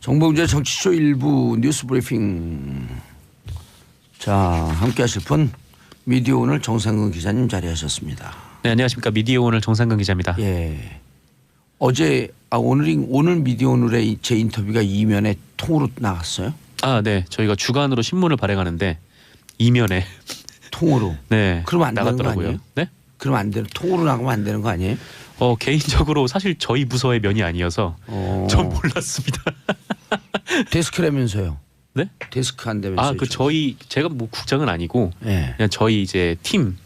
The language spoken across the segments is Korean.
정봉재 정치쇼 일부 뉴스 브리핑. 자, 함께 하실 분 미디어 오늘 정상근 기자님 자리하셨습니다. 네 안녕하십니까 미디어 오늘 정상근 기자입니다. 예. 어제 아 오늘이 오늘 미디어 오늘의 제 인터뷰가 이면에 통으로 나갔어요. 아 네 저희가 주간으로 신문을 발행하는데 이면에 통으로. 네 그러면 안 나갔더라고요. 네? 그럼 안 되는 통으로 나가면 안 되는 거 아니에요? 어 개인적으로 사실 저희 부서의 면이 아니어서 어. 전 몰랐습니다. 데스크라면서요. 네? 데스크 한다면서요. 아 그 저희 제가 뭐 국장은 아니고 예. 그냥 저희 이제 팀.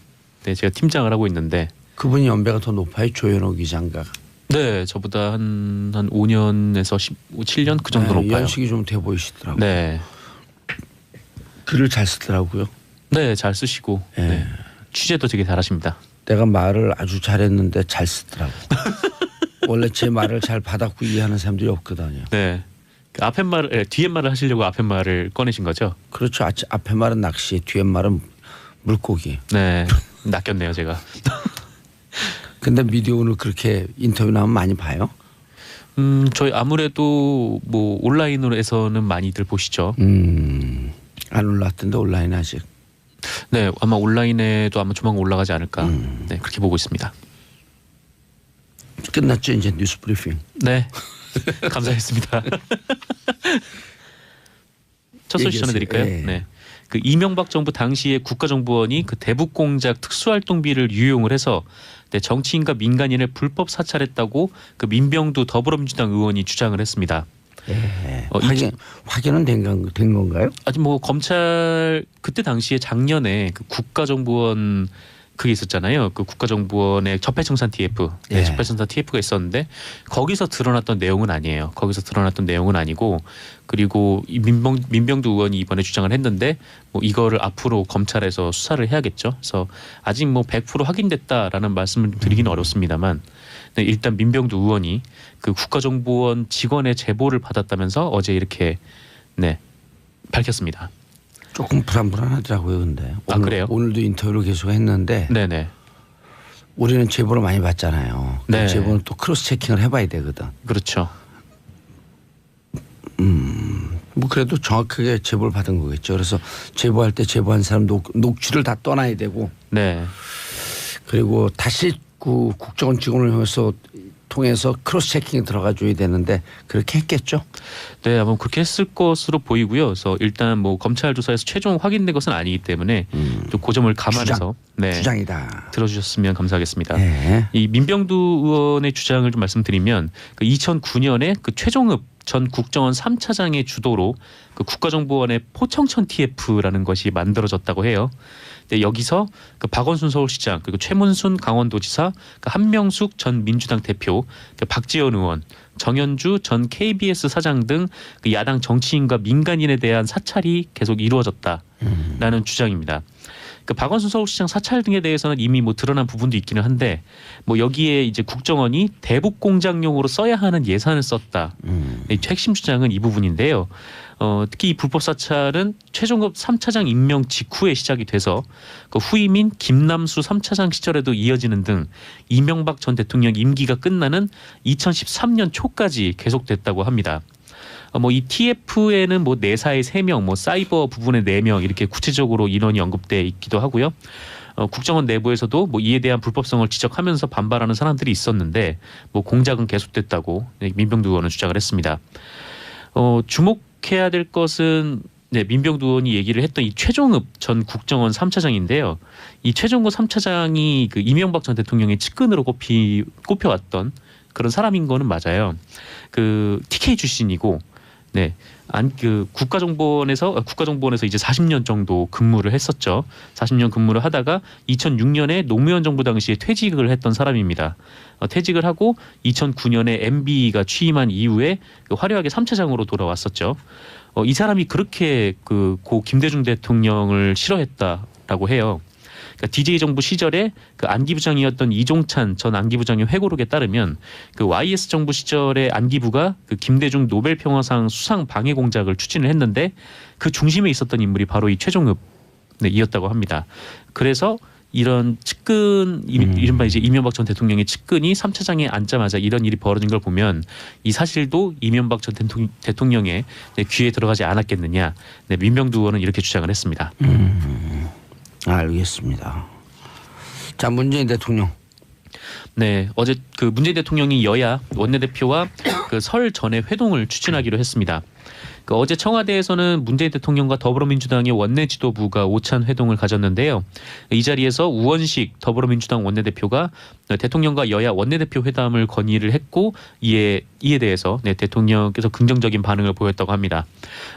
네 제가 팀장을 하고 있는데 그분이 연배가 더 높아요. 조현호 기장가. 네 저보다 한 한 5년에서 7년 그 정도 네, 높아요. 연식이 좀 돼 보이시더라고요. 네. 글을 잘 쓰더라고요. 네, 잘 쓰시고 예. 네. 취재도 되게 잘하십니다. 내가 말을 아주 잘했는데 잘 쓰더라고. 원래 제 말을 잘 받았고 이해하는 사람들이 없거든요. 네. 그 앞에 말을 예, 뒤에 말을 하시려고 앞에 말을 꺼내신 거죠? 그렇죠. 아, 앞에 말은 낚시, 뒤에 말은 물고기. 네. 낚였네요, 제가. 근데 미디어 오늘 그렇게 인터뷰 나오면 많이 봐요. 음, 저희 아무래도 뭐 온라인으로에서는 많이들 보시죠. 음, 안 올랐던데 온라인 아직. 네, 아마 온라인에도 아마 조만간 올라가지 않을까. 음. 네, 그렇게 보고 있습니다. 끝났죠 이제 뉴스 브리핑. 네. 감사했습니다. 첫 소식. 전해드릴까요? 예. 네. 그 이명박 정부 당시에 국가정보원이 그 대북 공작 특수활동비를 유용을 해서 네, 정치인과 민간인을 불법 사찰했다고 그 민병두 더불어민주당 의원이 주장을 했습니다. 예. 어, 확인 확인은 된, 건, 된 건가요? 아직 뭐 검찰 그때 당시에 작년에 그 국가정보원 그게 있었잖아요. 그 국가정보원의 적폐청산 TF, 네, 예. 적폐청산 TF가 있었는데 거기서 드러났던 내용은 아니에요. 거기서 드러났던 내용은 아니고 그리고 이 민병 민병두 의원이 이번에 주장을 했는데 뭐 이거를 앞으로 검찰에서 수사를 해야겠죠. 그래서 아직 뭐 100% 확인됐다라는 말씀을 드리기는 어렵습니다만 네, 일단 민병두 의원이 그 국가정보원 직원의 제보를 받았다면서 어제 이렇게 네 밝혔습니다. 조금 불안불안하더라고요. 근데 아, 그래요? 오늘도 인터뷰를 계속 했는데 네네 우리는 제보를 많이 받잖아요. 그 네. 제보는 또 크로스 체킹을 해봐야 되거든. 그렇죠. 뭐 그래도 정확하게 제보를 받은 거겠죠. 그래서 제보할 때 제보한 사람 녹, 녹취를 다 떠나야 되고 네 그리고 다시 그 국정원 직원을 통해서 통해서 크로스 체킹이 들어가 줘야 되는데 그렇게 했겠죠. 네, 아마 그렇게 했을 것으로 보이고요. 그래서 일단 뭐 검찰 조사에서 최종 확인된 것은 아니기 때문에 또그 점을 감안해서 네 음. 주장이다. 들어주셨으면 감사하겠습니다. 예. 이 민병두 의원의 주장을 좀 말씀드리면 그 2009년에 그 최종읍 전 국정원 3차장의 주도로 그 국가정보원의 포청천 TF라는 것이 만들어졌다고 해요. 근데 여기서 그 박원순 서울시장 그리고 최문순 강원도지사, 그 한명숙 전 민주당 대표, 그 박지원 의원, 정현주 전 KBS 사장 등 그 야당 정치인과 민간인에 대한 사찰이 계속 이루어졌다라는 주장입니다. 그 박원순 서울시장 사찰 등에 대해서는 이미 뭐 드러난 부분도 있기는 한데 뭐 여기에 이제 국정원이 대북 공작용으로 써야 하는 예산을 썼다. 음. 이 핵심 주장은 이 부분인데요. 어, 특히 이 불법 사찰은 최종급 3차장 임명 직후에 시작이 돼서 그 후임인 김남수 3차장 시절에도 이어지는 등 이명박 전 대통령 임기가 끝나는 2013년 초까지 계속됐다고 합니다. 어, 뭐이 TF에는 뭐 내사의 3명, 뭐 사이버 부분의 4명 이렇게 구체적으로 인원이 언급돼 있기도 하고요. 어, 국정원 내부에서도 뭐 이에 대한 불법성을 지적하면서 반발하는 사람들이 있었는데 뭐 공작은 계속됐다고 민병두 의원은 주장을 했습니다. 어, 주목 해야 될 것은 네, 민병두 의원이 얘기를 했던 이 최종읍 전 국정원 3차장인데요. 이 최종읍 3차장이 그 이명박 전 대통령의 측근으로 꼽히 꼽혀왔던 그런 사람인 거는 맞아요. 그 TK 출신이고 네. 안 그 국가정보원에서 아, 국가정보원에서 이제 40년 정도 근무를 했었죠. 40년 근무를 하다가 2006년에 노무현 정부 당시에 퇴직을 했던 사람입니다. 어, 퇴직을 하고 2009년에 MB가 취임한 이후에 그 화려하게 3차장으로 돌아왔었죠. 어, 이 사람이 그렇게 그 고 김대중 대통령을 싫어했다라고 해요. 그러니까 DJ 정부 시절에 그 안기부장이었던 이종찬 전 안기부장의 회고록에 따르면 그 YS 정부 시절에 안기부가 그 김대중 노벨 평화상 수상 방해 공작을 추진을 했는데 그 중심에 있었던 인물이 바로 이 최종읍 네, 이었다고 합니다. 그래서 이런 측근 이- 음. 이른바 이제 이명박 전 대통령의 측근이 3차장에 앉자마자 이런 일이 벌어진 걸 보면 이 사실도 이명박 전 대통- 대통령의 네, 귀에 들어가지 않았겠느냐. 네, 민병두 의원은 이렇게 주장을 했습니다. 알겠습니다. 자 문재인 대통령 네, 어제 그 문재인 대통령이 여야 원내대표와 그 설 전에 회동을 추진하기로 했습니다. 그 어제 청와대에서는 문재인 대통령과 더불어민주당의 원내 지도부가 오찬 회동을 가졌는데요. 이 자리에서 우원식 더불어민주당 원내대표가 대통령과 여야 원내대표 회담을 건의를 했고 이에 이에 대해서 네, 대통령께서 긍정적인 반응을 보였다고 합니다.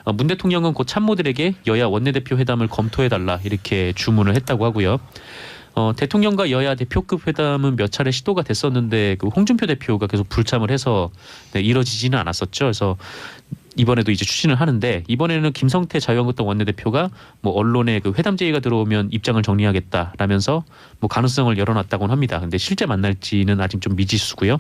어, 문 대통령은 곧 참모들에게 여야 원내대표 회담을 검토해 달라 이렇게 주문을 했다고 하고요. 어, 대통령과 여야 대표급 회담은 몇 차례 시도가 됐었는데 그 홍준표 대표가 계속 불참을 해서 네, 이뤄지지는 않았었죠. 그래서 이번에도 이제 추진을 하는데 이번에는 김성태 자유한국당 원내대표가 뭐 언론에 그 회담 제의가 들어오면 입장을 정리하겠다라면서 뭐 가능성을 열어놨다고는 합니다. 근데 실제 만날지는 아직 좀 미지수고요.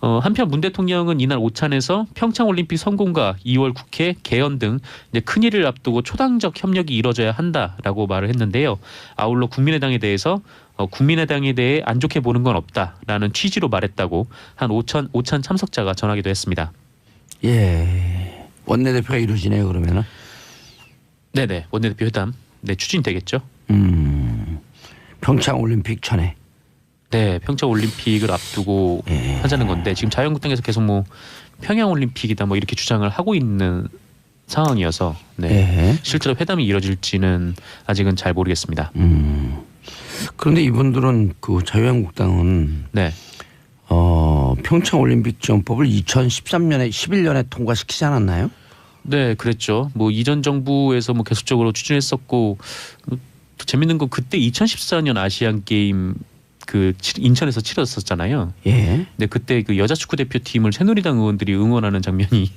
어, 한편 문 대통령은 이날 오찬에서 평창 올림픽 성공과 2월 국회 개헌 등 큰 일을 앞두고 초당적 협력이 이뤄져야 한다라고 말을 했는데요. 아울러 국민의당에 대해서 어, 국민의당에 대해 안 좋게 보는 건 없다라는 취지로 말했다고 한 5천 5천 참석자가 전하기도 했습니다. 예 원내대표가 이루어지네요 그러면은 네네 원내대표 회담 네 추진되겠죠. 음 평창 올림픽 전에 네 평창 올림픽을 앞두고 예. 하자는 건데 지금 자유한국당에서 계속 뭐 평양 올림픽이다 뭐 이렇게 주장을 하고 있는 상황이어서 네. 예. 실제로 회담이 이뤄질지는 아직은 잘 모르겠습니다. 음 그런데 이분들은 그 자유한국당은 네. 어 평창 올림픽 지원법을 2013년에 11년에 통과시키지 않았나요? 네, 그랬죠. 뭐 이전 정부에서 뭐 계속적으로 추진했었고 재밌는 건 그때 2014년 아시안 게임 그 치- 인천에서 치러졌었잖아요. 예. 근데 그때 그 여자 축구 대표팀을 새누리당 의원들이 응원하는 장면이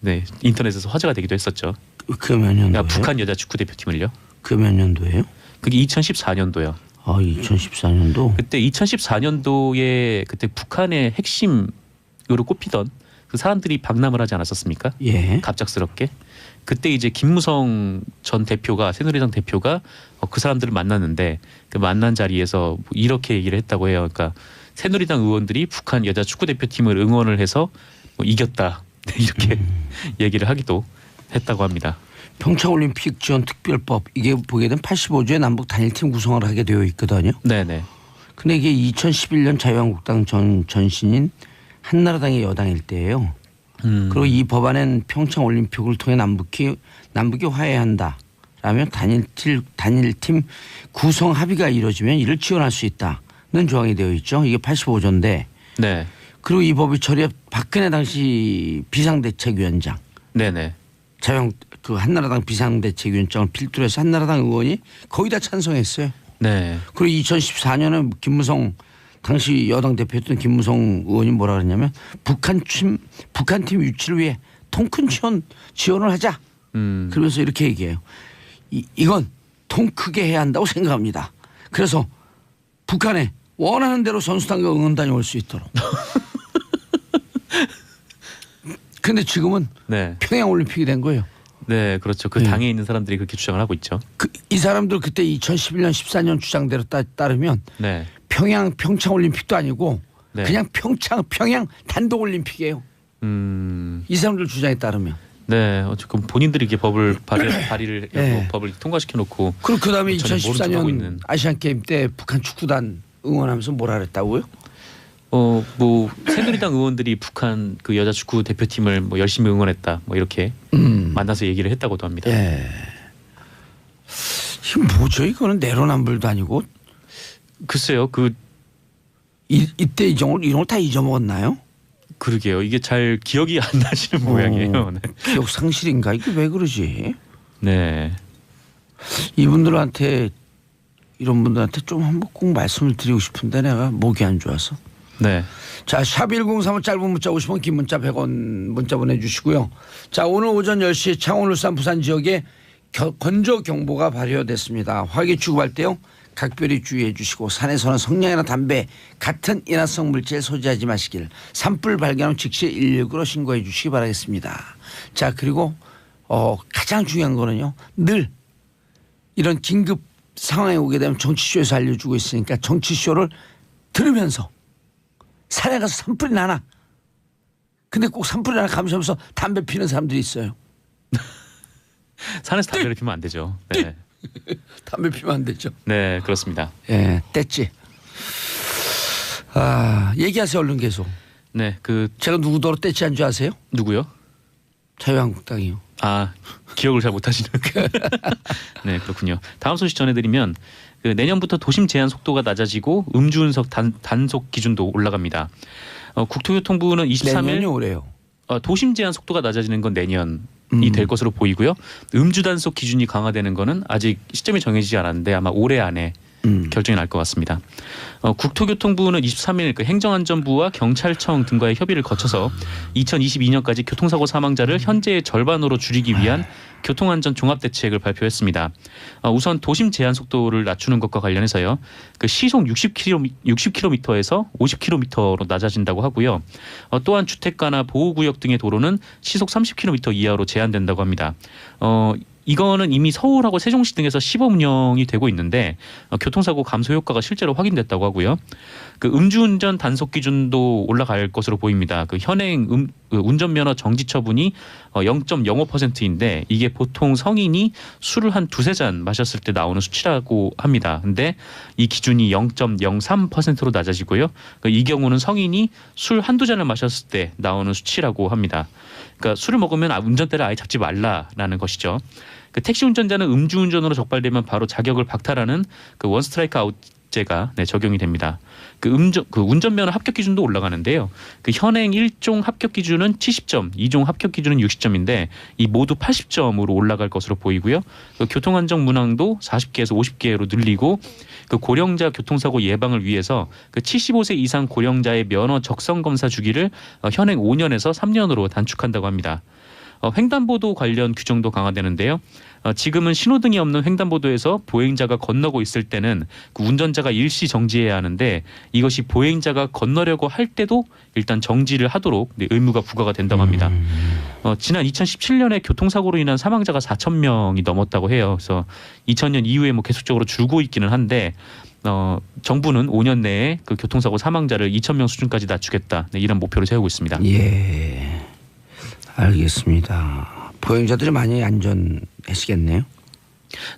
네 인터넷에서 화제가 되기도 했었죠. 그 몇 년도예요? 그러니까 북한 여자 축구 대표팀을요. 그 몇 년도예요? 그게 2014년도요. 아 2014년도. 그때 2014년도에 그때 북한의 핵심으로 꼽히던 그 사람들이 방남을 하지 않았었습니까? 예. 갑작스럽게 그때 이제 김무성 전 대표가 새누리당 대표가 어, 그 사람들을 만났는데 그 만난 자리에서 뭐 이렇게 얘기를 했다고 해요. 그러니까 새누리당 의원들이 북한 여자 축구 대표팀을 응원을 해서 뭐 이겼다 이렇게 얘기를 하기도 했다고 합니다. 평창 올림픽 지원 특별법 이게 보게 되면 85조의 남북 단일팀 구성을 하게 되어 있거든요. 네네. 근데 이게 2011년 자유한국당 전 전신인 한나라당의 여당일 때예요. 음, 그리고 이 법안엔 평창 올림픽을 통해 남북이 남북이 화해한다. 라면 단일팀 단일팀 구성 합의가 이루어지면 이를 지원할 수 있다는 조항이 되어 있죠. 이게 85조인데 네. 그리고 이 법이 처리해 박근혜 당시 비상대책위원장 네네. 자유한 그 한나라당 비상대책위원장을 필두로 해서 한나라당 의원이 거의 다 찬성했어요. 네. 그리고 2014년에 김무성 당시 여당 대표였던 김무성 의원이 뭐라 그랬냐면 북한 팀 북한 팀 유치를 위해 통큰 지원 지원을 하자. 음, 그러면서 이렇게 얘기해요. 이, 이건 통 크게 해야 한다고 생각합니다. 그래서 북한에 원하는 대로 선수단과 응원단이 올 수 있도록. 근데 지금은 네. 평양 올림픽이 된 거예요. 네, 그렇죠. 그 네. 당에 있는 사람들이 그렇게 주장을 하고 있죠. 그, 이 사람들 그때 2011년 14년 주장대로 따, 따르면 네. 평양 평창 올림픽도 아니고 네. 그냥 평창 평양 단독 올림픽이에요. 음, 이 사람들 주장에 따르면. 네. 어쨌든 본인들이 이렇게 법을 발의, 발의를 네. 법을 통과시켜 놓고 그리고 그 다음에 전혀 모른 척하고 2014년 있는. 아시안 게임 때 북한 축구단 응원하면서 뭐라 그랬다고요? 어 뭐 새누리당 의원들이 북한 그 여자 축구 대표팀을 뭐 열심히 응원했다 뭐 이렇게 음. 만나서 얘기를 했다고도 합니다. 예. 이게 뭐죠? 이거는 내로남불도 아니고 글쎄요, 그 이, 이때 이정을 이런 걸다 잊어먹었나요? 그러게요. 이게 잘 기억이 안 나시는 모양이에요. 네. 기억 상실인가? 이게 왜 그러지? 네. 이분들한테 이런 분들한테 좀 한번 꼭 말씀을 드리고 싶은데 내가 목이 안 좋아서. 네. 자, 샵 1035 짧은 문자 50원 긴 문자 100원 문자 보내 주시고요. 자, 오늘 오전 10시 창원, 울산, 부산 지역에 겨- 건조 경보가 발효됐습니다. 화기 취급할 때요. 각별히 주의해 주시고 산에서는 성냥이나 담배 같은 인화성 물질 소지하지 마시길 산불 발견 후 즉시 119로 신고해 주시기 바라겠습니다. 자, 그리고 어, 가장 중요한 거는요. 늘 이런 긴급 상황에 오게 되면 정치쇼에서 알려주고 있으니까 정치쇼를 들으면서 산에 가서 산불이 나나. 근데 꼭 산불이 나나 감시하면서 담배 피는 사람들이 있어요. 산에서 담배를 피면 안 되죠. 네, 담배 피면 안 되죠. 네 그렇습니다. 예, 뗐지. 아, 얘기하세요, 얼른 계속. 네, 그 제가 누구더러 뗐지 한줄 아세요? 누구요? 자유한국당이요. 아 기억을 잘 못하시는. 네 그렇군요. 다음 소식 전해드리면 그 내년부터 도심 제한 속도가 낮아지고 음주 운석 단, 단속 기준도 올라갑니다. 어, 국토교통부는 23일 내년이 올해요. 어, 도심 제한 속도가 낮아지는 건 내년 이 음. 될 것으로 보이고요. 음주 단속 기준이 강화되는 거는 아직 시점이 정해지지 않았는데 아마 올해 안에 음. 결정이 날 것 같습니다. 어, 국토교통부는 23일 그 행정안전부와 경찰청 등과의 협의를 거쳐서 2022년까지 교통사고 사망자를 현재의 절반으로 줄이기 위한 교통안전 종합대책을 발표했습니다. 어, 우선 도심 제한 속도를 낮추는 것과 관련해서요. 그 시속 60km, 60km에서 50km로 낮아진다고 하고요. 어, 또한 주택가나 보호구역 등의 도로는 시속 30km 이하로 제한된다고 합니다. 어, 이거는 이미 서울하고 세종시 등에서 시범 운영이 되고 있는데 어, 교통사고 감소 효과가 실제로 확인됐다고 하고요. 그 음주운전 단속 기준도 올라갈 것으로 보입니다. 그 현행 음, 그 운전면허 정지 처분이 어, 0.05%인데 이게 보통 성인이 술을 한 두세 잔 마셨을 때 나오는 수치라고 합니다. 근데 이 기준이 0.03%로 낮아지고요. 그이 경우는 성인이 술 한두 잔을 마셨을 때 나오는 수치라고 합니다. 그러니까 술을 먹으면 아, 운전대를 아예 잡지 말라라는 것이죠. 그 택시 운전자는 음주운전으로 적발되면 바로 자격을 박탈하는 그 원스트라이크 아웃 제가 네, 적용이 됩니다. 그 음전 그 운전면허 합격 기준도 올라가는데요. 그 현행 1종 합격 기준은 70점, 2종 합격 기준은 60점인데 이 모두 80점으로 올라갈 것으로 보이고요. 그 교통 안전 문항도 40개에서 50개로 늘리고 그 고령자 교통사고 예방을 위해서 그 75세 이상 고령자의 면허 적성 검사 주기를 어, 현행 5년에서 3년으로 단축한다고 합니다. 어, 횡단보도 관련 규정도 강화되는데요. 어, 지금은 신호등이 없는 횡단보도에서 보행자가 건너고 있을 때는 그 운전자가 일시 정지해야 하는데 이것이 보행자가 건너려고 할 때도 일단 정지를 하도록 네, 의무가 부과가 된다고 합니다. 어, 지난 2017년에 교통사고로 인한 사망자가 4천 명이 넘었다고 해요. 그래서 2000년 이후에 뭐 계속적으로 줄고 있기는 한데 어, 정부는 5년 내에 그 교통사고 사망자를 2천 명 수준까지 낮추겠다 네, 이런 목표를 세우고 있습니다. 예, 알겠습니다. 보행자들이 많이 안전하시겠네요.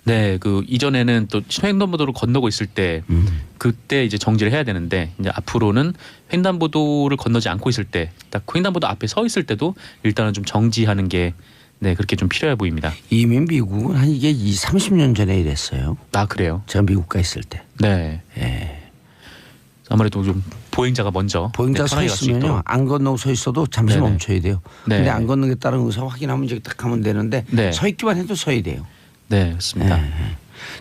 네, 그 이전에는 또 횡단보도를 건너고 있을 때 음. 그때 이제 정지를 해야 되는데 이제 앞으로는 횡단보도를 건너지 않고 있을 때 딱 횡단보도 앞에 서 있을 때도 일단은 좀 정지하는 게 네, 그렇게 좀 필요해 보입니다. 이미 미국은 한 이게 2, 30년 전에 이랬어요. 아, 그래요. 제가 미국 가 있을 때. 네. 예. 아무래도 좀 보행자가 먼저 보행자 네, 서 있으면요. 안 건너고 서 있어도 잠시 네네. 멈춰야 돼요. 네. 근데 안 건너겠다는 의사 확인하면 이제 딱 가면 되는데 네. 서 있기만 해도 서야 돼요. 네, 그렇습니다. 네.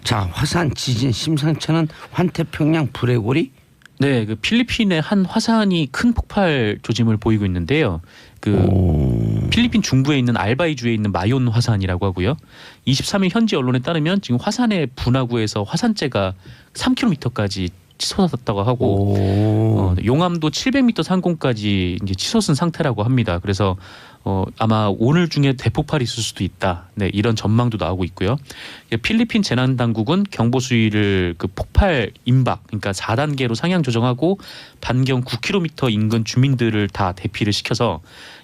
자 화산 지진 심상찮은 환태평양 불의고리 네, 그 필리핀의 한 화산이 큰 폭발 조짐을 보이고 있는데요. 그 오. 필리핀 중부에 있는 알바이주에 있는 마yon 화산이라고 하고요. 23일 현지 언론에 따르면 지금 화산의 분화구에서 화산재가 3km까지 치솟았다고 하고 오. 어, 용암도 700m 상공까지 이제 치솟은 상태라고 합니다. 그래서 어, 아마 오늘 중에 대폭발이 있을 수도 있다. 네, 이런 전망도 나오고 있고요. 예, 필리핀 재난 당국은 경보 수위를 그 폭발 임박, 그러니까 4단계로 상향 조정하고 반경 9km 인근 주민들을 다 대피를 시켜서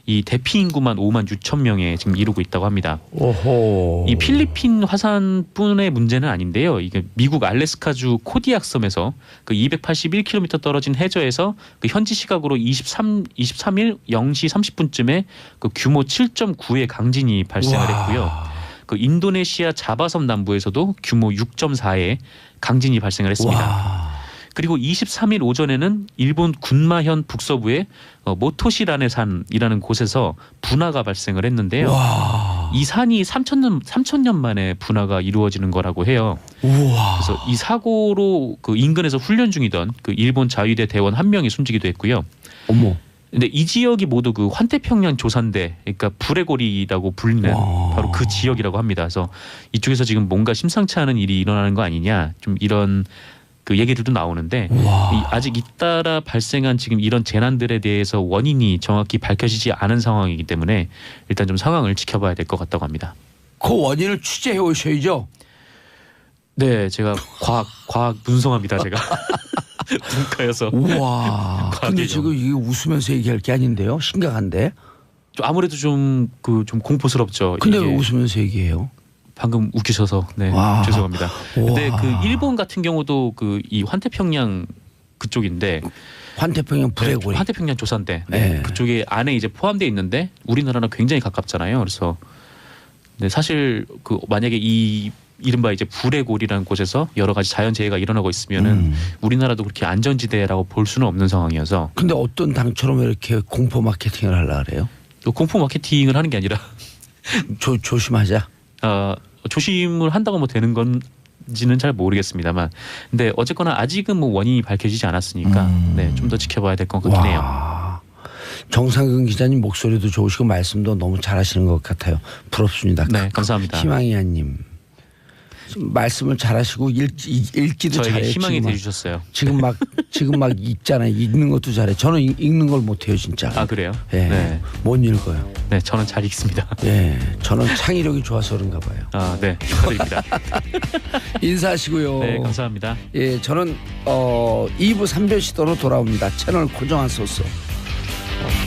이 대피 인구만 5만 6천 명에 지금 이루고 있다고 합니다. 오호. 이 필리핀 화산뿐의 문제는 아닌데요. 이게 미국 알래스카주 코디악 섬에서 그 281km 떨어진 해저에서 그 현지 시각으로 23 23일 0시 30분쯤에 그 규모 7.9의 강진이 발생을 와. 했고요. 그 인도네시아 자바섬 남부에서도 규모 6.4의 강진이 발생을 했습니다. 와. 그리고 23일 오전에는 일본 군마현 북서부의 어, 모토시라네 산이라는 곳에서 분화가 발생을 했는데요. 와. 이 산이 3천 년 3천 년 만에 분화가 이루어지는 거라고 해요. 우와. 그래서 이 사고로 그 인근에서 훈련 중이던 그 일본 자위대 대원 한 명이 숨지기도 했고요. 어머. 근데 이 지역이 모두 그 환태평양 조산대, 그러니까 불의 고리라고 불리는 와. 바로 그 지역이라고 합니다. 그래서 이쪽에서 지금 뭔가 심상치 않은 일이 일어나는 거 아니냐, 좀 이런 그 얘기들도 나오는데 와. 이 아직 잇따라 발생한 지금 이런 재난들에 대해서 원인이 정확히 밝혀지지 않은 상황이기 때문에 일단 좀 상황을 지켜봐야 될 것 같다고 합니다. 그 원인을 취재해 오셔야죠. 네, 제가 과학 과학 문성합니다. 제가 문과여서 우와. 근데 지금 이게 웃으면서 얘기할 게 아닌데요. 심각한데. 좀 아무래도 좀그 좀 공포스럽죠. 근데 이게 왜 웃으면서 얘기해요? 방금 웃기셔서 네 와. 죄송합니다. 근데 와. 그 일본 같은 경우도 그 이 환태평양 그쪽인데 환태평양 불해고리. 네, 환태평양 조산대 네, 네. 그쪽에 안에 이제 포함되어 있는데 우리나라랑 굉장히 가깝잖아요. 그래서 네, 사실 그 만약에 이 이른바 이제 불의 고리라는 곳에서 여러 가지 자연 재해가 일어나고 있으면은 음. 우리나라도 그렇게 안전지대라고 볼 수는 없는 상황이어서 근데 어떤 당처럼 이렇게 공포 마케팅을 하려 그래요? 또 공포 마케팅을 하는 게 아니라 조, 조심하자. 어, 조심을 한다고 뭐 되는 건지는 잘 모르겠습니다만 근데 어쨌거나 아직은 뭐 원인이 밝혀지지 않았으니까 음. 네, 좀 더 지켜봐야 될 것 같긴 해요. 와. 정상근 기자님 목소리도 좋으시고 말씀도 너무 잘하시는 것 같아요. 부럽습니다. 네, 감사합니다. 희망이야님 말씀을 잘하시고 읽기, 읽기도 저에게 잘해요. 희망이 지금 막, 되주셨어요. 지금 막 지금 막 읽잖아요. 읽는 것도 잘해. 저는 읽- 읽는 걸 못해요 진짜. 아 그래요? 예, 네, 못 읽어요. 네, 저는 잘 읽습니다. 예, 저는 창의력이 좋아서 그런가 봐요. 아, 네, 축하드립니다. 인사하시고요. 네, 감사합니다. 예, 저는 어 2부 3별 시도로 돌아옵니다. 채널 고정한 소스.